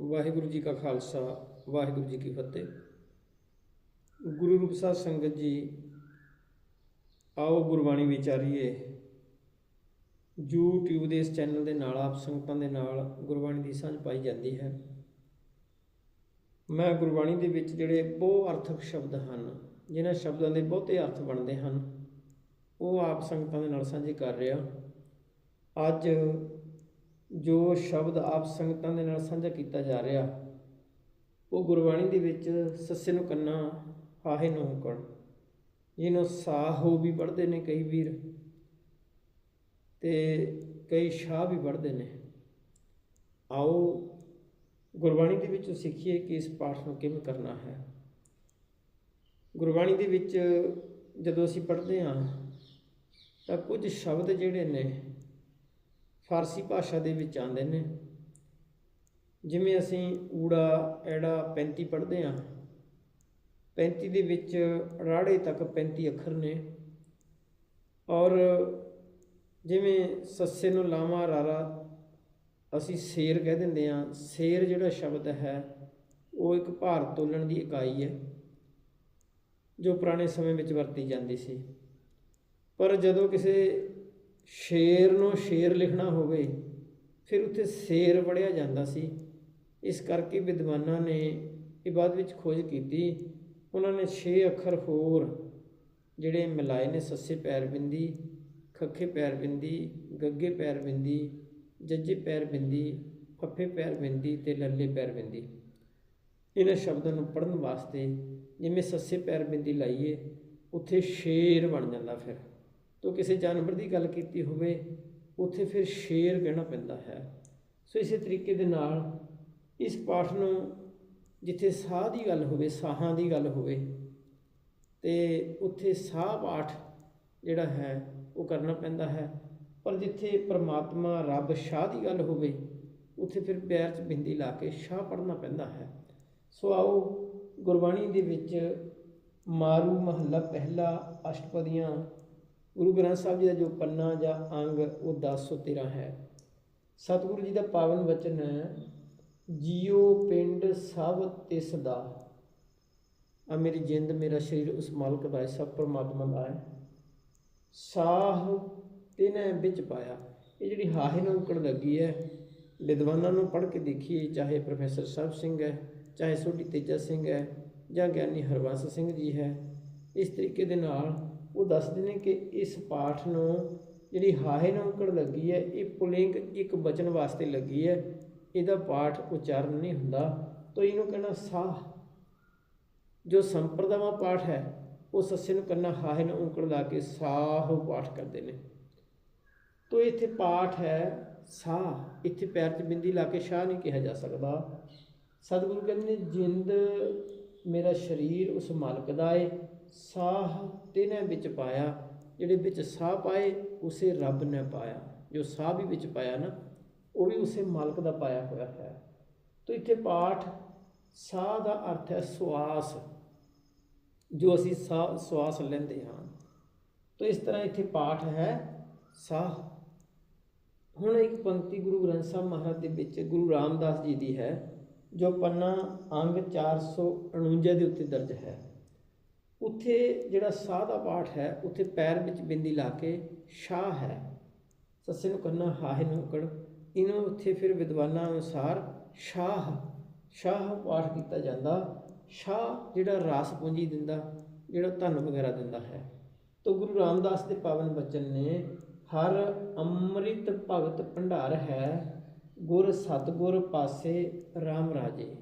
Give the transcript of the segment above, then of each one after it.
ਵਾਹਿਗੁਰੂ ਜੀ ਕਾ ਖਾਲਸਾ, ਵਾਹਿਗੁਰੂ ਜੀ ਕੀ ਫਤਿਹ। ਗੁਰੂ ਰੂਪ ਸਾਧ ਸੰਗਤ ਜੀ, ਆਓ ਗੁਰਬਾਣੀ ਵਿਚਾਰੀਏ। YouTube ਦੇ ਇਸ ਚੈਨਲ ਦੇ ਨਾਲ, ਆਪ ਸੰਗਤਾਂ ਦੇ ਨਾਲ ਗੁਰਬਾਣੀ ਦੀ ਸਾਂਝ ਪਾਈ ਜਾਂਦੀ ਹੈ। ਮੈਂ ਗੁਰਬਾਣੀ ਦੇ ਵਿੱਚ ਜਿਹੜੇ ਬਹੁ ਅਰਥਕ ਸ਼ਬਦ ਹਨ, ਜਿਨ੍ਹਾਂ ਸ਼ਬਦਾਂ ਦੇ ਬਹੁਤੇ ਅਰਥ ਬਣਦੇ ਹਨ, ਉਹ ਆਪ ਸੰਗਤਾਂ ਦੇ ਨਾਲ ਸਾਂਝੇ ਕਰ ਰਿਹਾ। ਅੱਜ ਜੋ ਸ਼ਬਦ ਆਪ ਸੰਗਤਾਂ ਦੇ ਨਾਲ ਸਾਂਝਾ ਕੀਤਾ ਜਾ ਰਿਹਾ, ਉਹ ਗੁਰਬਾਣੀ ਦੇ ਵਿੱਚ ਸੱਸੇ ਨੂੰ ਕੰਨਾ ਹਾਹੇ ਨੂੰ ਹੁਕਣ ਜਿਹਨੂੰ ਸਾਹੋ ਵੀ ਪੜ੍ਹਦੇ ਨੇ ਕਈ ਵੀਰ, ਤੇ ਕਈ ਸ਼ਾਹ ਵੀ ਪੜ੍ਹਦੇ ਨੇ। ਆਓ ਗੁਰਬਾਣੀ ਦੇ ਵਿੱਚੋਂ ਸਿੱਖੀਏ ਕਿ ਇਸ ਪਾਠ ਨੂੰ ਕਿਵੇਂ ਕਰਨਾ ਹੈ। ਗੁਰਬਾਣੀ ਦੇ ਵਿੱਚ ਜਦੋਂ ਅਸੀਂ ਪੜ੍ਹਦੇ ਹਾਂ, ਤਾਂ ਕੁਝ ਸ਼ਬਦ ਜਿਹੜੇ ਨੇ ਫਾਰਸੀ ਭਾਸ਼ਾ ਦੇ ਵਿੱਚ ਆਉਂਦੇ ਨੇ। ਜਿਵੇਂ ਅਸੀਂ ਊੜਾ, ਐੜਾ 35 ਪੜ੍ਹਦੇ ਹਾਂ। 35 ਦੇ ਵਿੱਚ ਰਾੜੇ ਤੱਕ 35 ਅੱਖਰ ਨੇ। ਔਰ ਜਿਵੇਂ ਸੱਸੇ ਨੂੰ ਲਾਵਾਂ ਰਾਰਾ, ਅਸੀਂ ਸ਼ੇਰ ਕਹਿ ਦਿੰਦੇ ਹਾਂ। ਸ਼ੇਰ ਜਿਹੜਾ ਸ਼ਬਦ ਹੈ, ਉਹ ਇੱਕ ਭਾਰ ਤੋਲਣ ਦੀ ਇਕਾਈ ਹੈ, ਜੋ ਪੁਰਾਣੇ ਸਮੇਂ ਵਿੱਚ ਵਰਤੀ ਜਾਂਦੀ ਸੀ। ਪਰ ਜਦੋਂ ਕਿਸੇ ਸ਼ੇਰ ਨੂੰ ਸ਼ੇਰ ਲਿਖਣਾ ਹੋਵੇ, ਫਿਰ ਉੱਥੇ ਸ਼ੇਰ ਪੜਿਆ ਜਾਂਦਾ ਸੀ। ਇਸ ਕਰਕੇ ਵਿਦਵਾਨਾਂ ਨੇ ਇਹ ਬਾਅਦ ਵਿੱਚ ਖੋਜ ਕੀਤੀ। ਉਹਨਾਂ ਨੇ 6 ਅੱਖਰ ਹੋਰ, ਜਿਹੜੇ ਮਿਲਾਏ ਨੇ ਸੱਸੇ ਪੈਰ ਬਿੰਦੀ ਖੱਖੇ ਪੈਰ ਬਿੰਦੀ ਗੱਗੇ ਪੈਰ ਬਿੰਦੀ ਜੱਜੇ ਪੈਰ ਬਿੰਦੀ ਫੱਫੇ ਪੈਰ ਬਿੰਦੀ ਤੇ ਲੱਲੇ ਪੈਰ ਬਿੰਦੀ ਇਹਨਾਂ ਸ਼ਬਦਾਂ ਨੂੰ ਪੜਨ ਵਾਸਤੇ ਜਿਵੇਂ ਸੱਸੇ ਪੈਰ ਬਿੰਦੀ ਲਾਈਏ, ਉੱਥੇ ਸ਼ੇਰ ਬਣ ਜਾਂਦਾ ਫਿਰ। ਤੋਂ ਕਿਸੇ ਜਾਨਵਰ ਦੀ ਗੱਲ ਕੀਤੀ ਹੋਵੇ, ਉੱਥੇ ਫਿਰ ਸ਼ੇਰ ਕਹਿਣਾ ਪੈਂਦਾ ਹੈ। ਸੋ ਇਸੇ ਤਰੀਕੇ ਦੇ ਨਾਲ ਇਸ ਪਾਠ ਨੂੰ ਜਿੱਥੇ ਸਾਹ ਦੀ ਗੱਲ ਹੋਵੇ, ਸਾਹਾਂ ਦੀ ਗੱਲ ਹੋਵੇ, ਤੇ ਉੱਥੇ ਸਾਹ ਪਾਠ ਜਿਹੜਾ ਹੈ, ਉਹ ਕਰਨਾ ਪੈਂਦਾ ਹੈ। ਪਰ ਜਿੱਥੇ ਪ੍ਰਮਾਤਮਾ ਰੱਬ ਸ਼ਾਹ ਦੀ ਗੱਲ ਹੋਵੇ, ਉੱਥੇ ਫਿਰ ਪੈਰ 'ਚ ਬਿੰਦੀ ਲਾ ਕੇ ਸ਼ਾਹ ਪੜਨਾ ਪੈਂਦਾ ਹੈ। ਸੋ ਆਓ, ਗੁਰਬਾਣੀ ਦੇ ਵਿੱਚ ਮਾਰੂ ਮਹੱਲਾ ਪਹਿਲਾ ਅਸ਼ਟਪਦੀਆਂ ਗੁਰੂ ਗ੍ਰੰਥ ਸਾਹਿਬ ਜੀ ਦਾ ਜੋ ਪੰਨਾ ਜਾਂ ਅੰਗ, ਉਹ 1013 ਹੈ। ਸਤਿਗੁਰੂ ਜੀ ਦਾ ਪਾਵਨ ਵਚਨ ਹੈ ਜੀਉ ਪਿੰਡ ਸਭ ਤਿਸ ਦਾ ਆ ਮੇਰੀ ਜਿੰਦ, ਮੇਰਾ ਸਰੀਰ ਉਸ ਮਾਲਕ ਦਾ ਹੈ, ਸਭ ਪਰਮਾਤਮਾ ਦਾ ਹੈ। ਸਾਹ ਤਿਨੇ ਵਿੱਚ ਪਾਇਆ। ਇਹ ਜਿਹੜੀ ਹਾਹੇ ਨੂੰ ਉਕੜ ਲੱਗੀ ਹੈ, ਵਿਦਵਾਨਾਂ ਨੂੰ ਪੜ੍ਹ ਕੇ ਦੇਖੀਏ, ਚਾਹੇ ਪ੍ਰੋਫੈਸਰ ਸਾਹਿਬ ਸਿੰਘ ਹੈ, ਚਾਹੇ ਸੋਢੀ ਤੇਜਾ ਸਿੰਘ ਹੈ, ਜਾਂ ਗਿਆਨੀ ਹਰਵੰਸ ਸਿੰਘ ਜੀ ਹੈ, ਇਸ ਤਰੀਕੇ ਦੇ ਨਾਲ ਉਹ ਦੱਸਦੇ ਨੇ ਕਿ ਇਸ ਪਾਠ ਨੂੰ ਜਿਹੜੀ ਹਾਹੇ ਨੂੰ ਲੱਗੀ ਹੈ, ਇਹ ਪੁਲਿੰਗ ਇੱਕ ਬਚਨ ਵਾਸਤੇ ਲੱਗੀ ਹੈ। ਇਹਦਾ ਪਾਠ ਉਚਾਰਨ ਨਹੀਂ ਹੁੰਦਾ। ਤਾਂ ਇਹਨੂੰ ਕਹਿਣਾ ਸਾਹ। ਜੋ ਸੰਪਰਦਾਵਾਂ ਪਾਠ ਹੈ, ਉਹ ਸੱਸੇ ਨੂੰ ਕੰਨਾ ਹਾਹੇ ਨੂੰ ਉਂਕੜ ਲਾ ਕੇ ਸਾਹ ਪਾਠ ਕਰਦੇ ਨੇ। ਤੋ ਇੱਥੇ ਪਾਠ ਹੈ ਸਾਹ। ਇੱਥੇ ਪੈਰ 'ਚ ਬਿੰਦੀ ਲਾ ਕੇ ਸ਼ਾਹ ਨਹੀਂ ਕਿਹਾ ਜਾ ਸਕਦਾ। ਸਤਿਗੁਰੂ ਕਹਿੰਦੇ ਨੇ, ਜਿੰਦ ਮੇਰਾ ਸਰੀਰ ਉਸ ਮਾਲਕ ਦਾ ਏ ਸਾਹ ਤਿਨੇ ਵਿੱਚ ਪਾਇਆ, ਜਿਹੜੇ ਵਿੱਚ ਸਾਹ ਪਾਏ, ਉਸੇ ਰੱਬ ਨੇ ਪਾਇਆ। ਜੋ ਸਾਹ ਵੀ ਵਿੱਚ ਪਾਇਆ ਨਾ, ਉਹ ਵੀ ਉਸੇ ਮਾਲਕ ਦਾ ਪਾਇਆ ਹੋਇਆ ਹੈ। ਤੋ ਇੱਥੇ ਪਾਠ, ਸਾਹ ਦਾ ਅਰਥ ਹੈ ਸਵਾਸ, ਜੋ ਅਸੀਂ ਸਾਹ ਸਵਾਸ ਲੈਂਦੇ ਹਾਂ। ਤੋ ਇਸ ਤਰ੍ਹਾਂ ਇੱਥੇ ਪਾਠ ਹੈ ਸਾਹ। ਹੁਣ ਇੱਕ ਪੰਕਤੀ ਗੁਰੂ ਗ੍ਰੰਥ ਸਾਹਿਬ ਮਹਾਰਾਜ ਦੇ ਵਿੱਚ ਗੁਰੂ ਰਾਮਦਾਸ ਜੀ ਦੀ ਹੈ, ਜੋ ਪੰਨਾ ਅੰਗ 449 ਦੇ ਉੱਤੇ ਦਰਜ ਹੈ। ਉੱਥੇ ਜਿਹੜਾ ਸਾਹ ਦਾ ਪਾਠ ਹੈ, ਉੱਥੇ ਪੈਰ ਵਿੱਚ ਬਿੰਦੀ ਲਾ ਕੇ ਸ਼ਾਹ ਹੈ। ਸੱਸੇ ਨੂੰ ਕੰਨਾ, ਹਾਹੇ ਨੂੰ ਕੜ ਇਹਨੂੰ ਉੱਥੇ ਫਿਰ ਵਿਦਵਾਨਾਂ ਅਨੁਸਾਰ ਸ਼ਾਹ ਸ਼ਾਹ ਪਾਠ ਕੀਤਾ ਜਾਂਦਾ। ਸ਼ਾਹ ਜਿਹੜਾ ਰਾਸ ਪੂੰਜੀ ਦਿੰਦਾ, ਜਿਹੜਾ ਧਨ ਵਗੈਰਾ ਦਿੰਦਾ ਹੈ। ਤੋ ਗੁਰੂ ਰਾਮਦਾਸ ਦੇ ਪਾਵਨ ਬਚਨ ਨੇ, ਹਰ ਅੰਮ੍ਰਿਤ ਭਗਤ ਭੰਡਾਰ ਹੈ, ਗੁਰ ਸਤਗੁਰ ਪਾਸੇ RAM ਰਾਜੇ।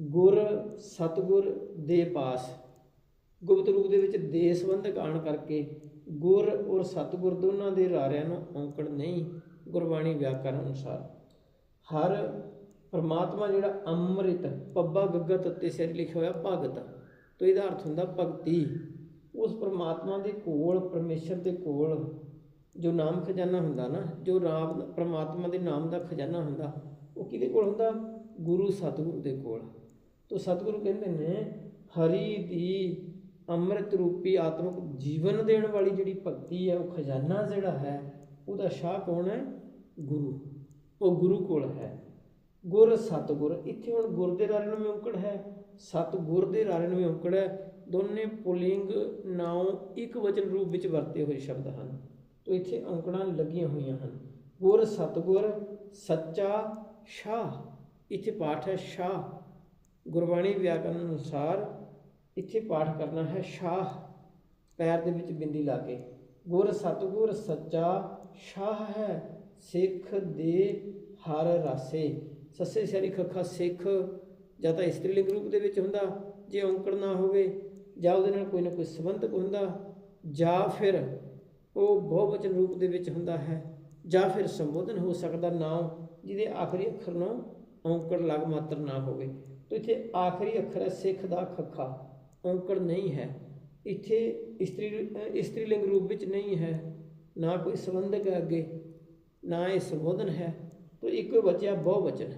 ਗੁਰ ਸਤਗੁਰ ਦੇ ਪਾਸ ਗੁਪਤ ਰੂਪ ਦੇ ਵਿੱਚ ਦੇ ਸੰਬੰਧਕ ਆਣ ਕਰਕੇ ਗੁਰ ਔਰ ਸਤਗੁਰ ਦੋਨਾਂ ਦੇ ਰਾਰਿਆਂ ਨੂੰ ਔਂਕੜ ਨਹੀਂ, ਗੁਰਬਾਣੀ ਵਿਆਕਰਨ ਅਨੁਸਾਰ। ਹਰ ਪਰਮਾਤਮਾ ਜਿਹੜਾ ਅੰਮ੍ਰਿਤ, ਪੱਬਾ ਗੱਗਾ ਤੱਤੇ ਸਿਰ ਲਿਖਿਆ ਹੋਇਆ ਭਗਤ, ਤੋਂ ਇਹਦਾ ਅਰਥ ਹੁੰਦਾ ਭਗਤੀ। ਉਸ ਪਰਮਾਤਮਾ ਦੇ ਕੋਲ, ਪਰਮੇਸ਼ਰ ਦੇ ਕੋਲ ਜੋ ਨਾਮ ਖਜ਼ਾਨਾ ਹੁੰਦਾ ਨਾ, ਜੋ ਰਾਮ, ਪਰਮਾਤਮਾ ਦੇ ਨਾਮ ਦਾ ਖਜ਼ਾਨਾ ਹੁੰਦਾ, ਉਹ ਕਿਹਦੇ ਕੋਲ ਹੁੰਦਾ? ਗੁਰੂ ਸਤਿਗੁਰੂ ਦੇ ਕੋਲ। ਤੋਂ ਸਤਿਗੁਰੂ ਕਹਿੰਦੇ ਨੇ, ਹਰੀ ਦੀ ਅੰਮ੍ਰਿਤ ਰੂਪੀ ਆਤਮਿਕ ਜੀਵਨ ਦੇਣ ਵਾਲੀ ਜਿਹੜੀ ਭਗਤੀ ਹੈ, ਉਹ ਖਜ਼ਾਨਾ ਜਿਹੜਾ ਹੈ, ਉਹਦਾ ਸ਼ਾਹ ਕੌਣ ਹੈ? ਗੁਰੂ। ਉਹ ਗੁਰੂ ਕੋਲ ਹੈ। ਗੁਰ ਸਤਗੁਰ। ਇੱਥੇ ਹੁਣ ਗੁਰ ਦੇ ਰਾਰੇ ਨੂੰ ਵੀ ਔਂਕੜ ਹੈ, ਸਤਗੁਰ ਦੇ ਰਾਰੇ ਨੂੰ ਵੀ ਔਂਕੜ ਹੈ। ਦੋਨੇ ਪੁਲਿੰਗ ਨਾਉ ਇੱਕ ਵਚਨ ਰੂਪ ਵਿੱਚ ਵਰਤੇ ਹੋਏ ਸ਼ਬਦ ਹਨ। ਤੋ ਇੱਥੇ ਅੰਕੜਾਂ ਲੱਗੀਆਂ ਹੋਈਆਂ ਹਨ। ਗੁਰ ਸਤਗੁਰ, ਸੱਚਾ, ਸ਼ਾਹ। ਇੱਥੇ ਪਾਠ ਹੈ ਸ਼ਾਹ। ਗੁਰਬਾਣੀ ਵਿਆਕਰਨ ਅਨੁਸਾਰ ਇੱਥੇ ਪਾਠ ਕਰਨਾ ਹੈ, ਸ਼ਾਹ ਪੈਰ ਦੇ ਵਿੱਚ ਬਿੰਦੀ ਲਾ ਕੇ। ਗੁਰ ਸਤਗੁਰ ਸੱਚਾ ਸ਼ਾਹ ਹੈ, ਸਿੱਖ ਦੇ ਹਰ ਰਾਸੇ। ਸੱਸੇ ਸਿਆਰੀ ਖੱਖਾ ਸਿੱਖ, ਜਾਂ ਤਾਂ ਇਸਤਰੀਲਿੰਗ ਰੂਪ ਦੇ ਵਿੱਚ ਹੁੰਦਾ, ਜੇ ਔਂਕੜ ਨਾ ਹੋਵੇ, ਜਾਂ ਉਹਦੇ ਨਾਲ ਕੋਈ ਨਾ ਕੋਈ ਸੰਬੰਧਕ ਹੁੰਦਾ, ਜਾਂ ਫਿਰ ਉਹ ਬਹੁਵਚਨ ਰੂਪ ਦੇ ਵਿੱਚ ਹੁੰਦਾ ਹੈ, ਜਾਂ ਫਿਰ ਸੰਬੋਧਨ ਹੋ ਸਕਦਾ ਨਾਮ ਜਿਹਦੇ ਆਖਰੀ ਅੱਖਰ ਨੂੰ ਔਂਕੜ ਲਗ ਮਾਤਰ ਨਾ ਹੋਵੇ। ਤਾਂ ਇੱਥੇ ਆਖਰੀ ਅੱਖਰ ਹੈ ਸਿੱਖ ਦਾ ਖੱਖਾ। ਔਂਕੜ ਨਹੀਂ ਹੈ। ਇੱਥੇ ਇਸਤਰੀ ਇਸਤਰੀ ਲਿੰਗ ਰੂਪ ਵਿੱਚ ਨਹੀਂ ਹੈ। ਨਾ ਕੋਈ ਸੰਬੰਧਕ ਹੈ ਅੱਗੇ, ਨਾ ਇਹ ਸੰਬੋਧਨ ਹੈ। ਤਾਂ ਇੱਕੋ ਬਚਿਆ ਬਹੁ ਵਚਨ।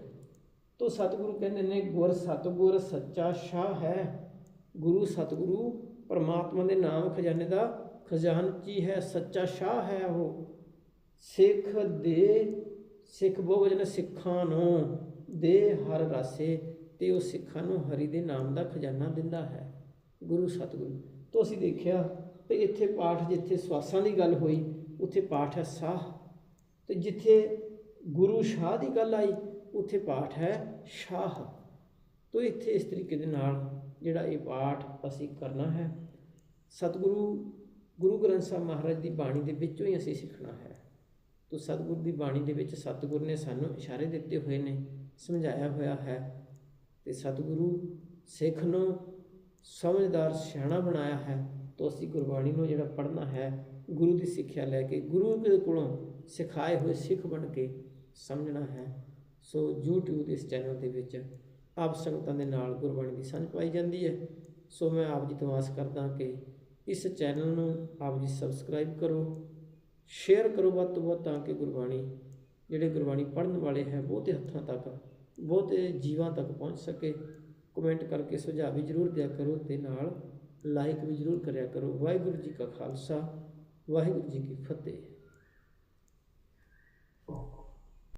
ਤੋ ਸਤਿਗੁਰੂ ਕਹਿੰਦੇ ਨੇ, ਗੁਰ ਸਤਿਗੁਰ ਸੱਚਾ ਸ਼ਾਹ ਹੈ। ਗੁਰੂ ਸਤਿਗੁਰੂ ਪਰਮਾਤਮਾ ਦੇ ਨਾਮ ਖਜ਼ਾਨੇ ਦਾ ਖਜ਼ਾਨਚੀ ਹੈ? ਸੱਚਾ ਸ਼ਾਹ ਹੈ ਉਹ। ਸਿੱਖ ਦੇ, ਸਿੱਖ ਬਹੁ ਵਚਨ, ਸਿੱਖਾਂ ਨੂੰ ਦੇ ਹਰ ਰਾਸੇ ਤੇ ਉਹ ਸਿੱਖਾਂ ਨੂੰ ਹਰੀ ਦੇ ਨਾਮ ਦਾ ਖਜ਼ਾਨਾ ਦਿੰਦਾ ਹੈ। ਗੁਰੂ ਸਤਿਗੁਰੂ। ਤੋਂ ਅਸੀਂ ਦੇਖਿਆ ਤੇ ਇੱਥੇ ਪਾਠ ਜਿੱਥੇ ਸਵਾਸਾਂ ਦੀ ਗੱਲ ਹੋਈ, ਉੱਥੇ ਪਾਠ ਹੈ ਸਾਹ। ਤੇ ਜਿੱਥੇ ਗੁਰੂ ਸ਼ਾਹ ਦੀ ਗੱਲ ਆਈ, ਉੱਥੇ ਪਾਠ ਹੈ ਸ਼ਾਹ। ਤੋਂ ਇੱਥੇ ਇਸ ਤਰੀਕੇ ਦੇ ਨਾਲ ਜਿਹੜਾ ਇਹ ਪਾਠ ਅਸੀਂ ਕਰਨਾ ਹੈ, ਸਤਿਗੁਰੂ, ਗੁਰੂ ਗ੍ਰੰਥ ਸਾਹਿਬ ਮਹਾਰਾਜ ਦੀ ਬਾਣੀ ਦੇ ਵਿੱਚੋਂ ਹੀ ਅਸੀਂ ਸਿੱਖਣਾ ਹੈ। ਤੋਂ ਸਤਿਗੁਰ ਦੀ ਬਾਣੀ ਦੇ ਵਿੱਚ ਸਤਿਗੁਰ ਨੇ ਸਾਨੂੰ ਇਸ਼ਾਰੇ ਦਿੱਤੇ ਹੋਏ ਨੇ, ਸਮਝਾਇਆ ਹੋਇਆ ਹੈ। ਤੇ ਸਤਿਗੁਰੂ ਸਿੱਖ ਨੂੰ ਸਮਝਦਾਰ ਸਿਆਣਾ ਬਣਾਇਆ ਹੈ, ਤਾਂ ਅਸੀਂ ਗੁਰਬਾਣੀ ਨੂੰ ਜਿਹੜਾ ਪੜ੍ਹਨਾ ਹੈ, ਗੁਰੂ ਦੀ ਸਿੱਖਿਆ ਲੈ ਕੇ, ਗੁਰੂ ਦੇ ਕੋਲੋਂ ਸਿਖਾਏ ਹੋਏ ਸਿੱਖ ਬਣ ਕੇ ਸਮਝਣਾ ਹੈ। ਸੋ YouTube ਦੇ ਇਸ ਚੈਨਲ ਦੇ ਵਿੱਚ ਆਪ ਸੰਗਤਾਂ ਦੇ ਨਾਲ ਗੁਰਬਾਣੀ ਦੀ ਸਾਂਝ ਪਾਈ ਜਾਂਦੀ ਹੈ। ਸੋ ਮੈਂ ਆਪ ਜੀ ਤੋਂ ਆਸ ਕਰਦਾ ਕਿ ਇਸ ਚੈਨਲ ਨੂੰ ਆਪ ਜੀ ਸਬਸਕ੍ਰਾਈਬ ਕਰੋ, ਸ਼ੇਅਰ ਕਰੋ ਵੱਧ ਤੋਂ ਵੱਧ, ਤਾਂ ਕਿ ਗੁਰਬਾਣੀ, ਜਿਹੜੇ ਗੁਰਬਾਣੀ ਪੜ੍ਹਨ ਵਾਲੇ ਹੈ, ਬਹੁਤੇ ਹੱਥਾਂ ਤੱਕ, ਬਹੁਤੇ ਜੀਵਾਂ ਤੱਕ ਪਹੁੰਚ ਸਕੇ। ਕਮੈਂਟ ਕਰਕੇ ਸੁਝਾਅ ਵੀ ਜ਼ਰੂਰ ਦਿਆ ਕਰੋ ਤੇ ਨਾਲ ਲਾਈਕ ਵੀ ਜ਼ਰੂਰ ਕਰਿਆ ਕਰੋ। ਵਾਹਿਗੁਰੂ ਜੀ ਕਾ ਖਾਲਸਾ, ਵਾਹਿਗੁਰੂ ਜੀ ਕੀ ਫਤਿਹ।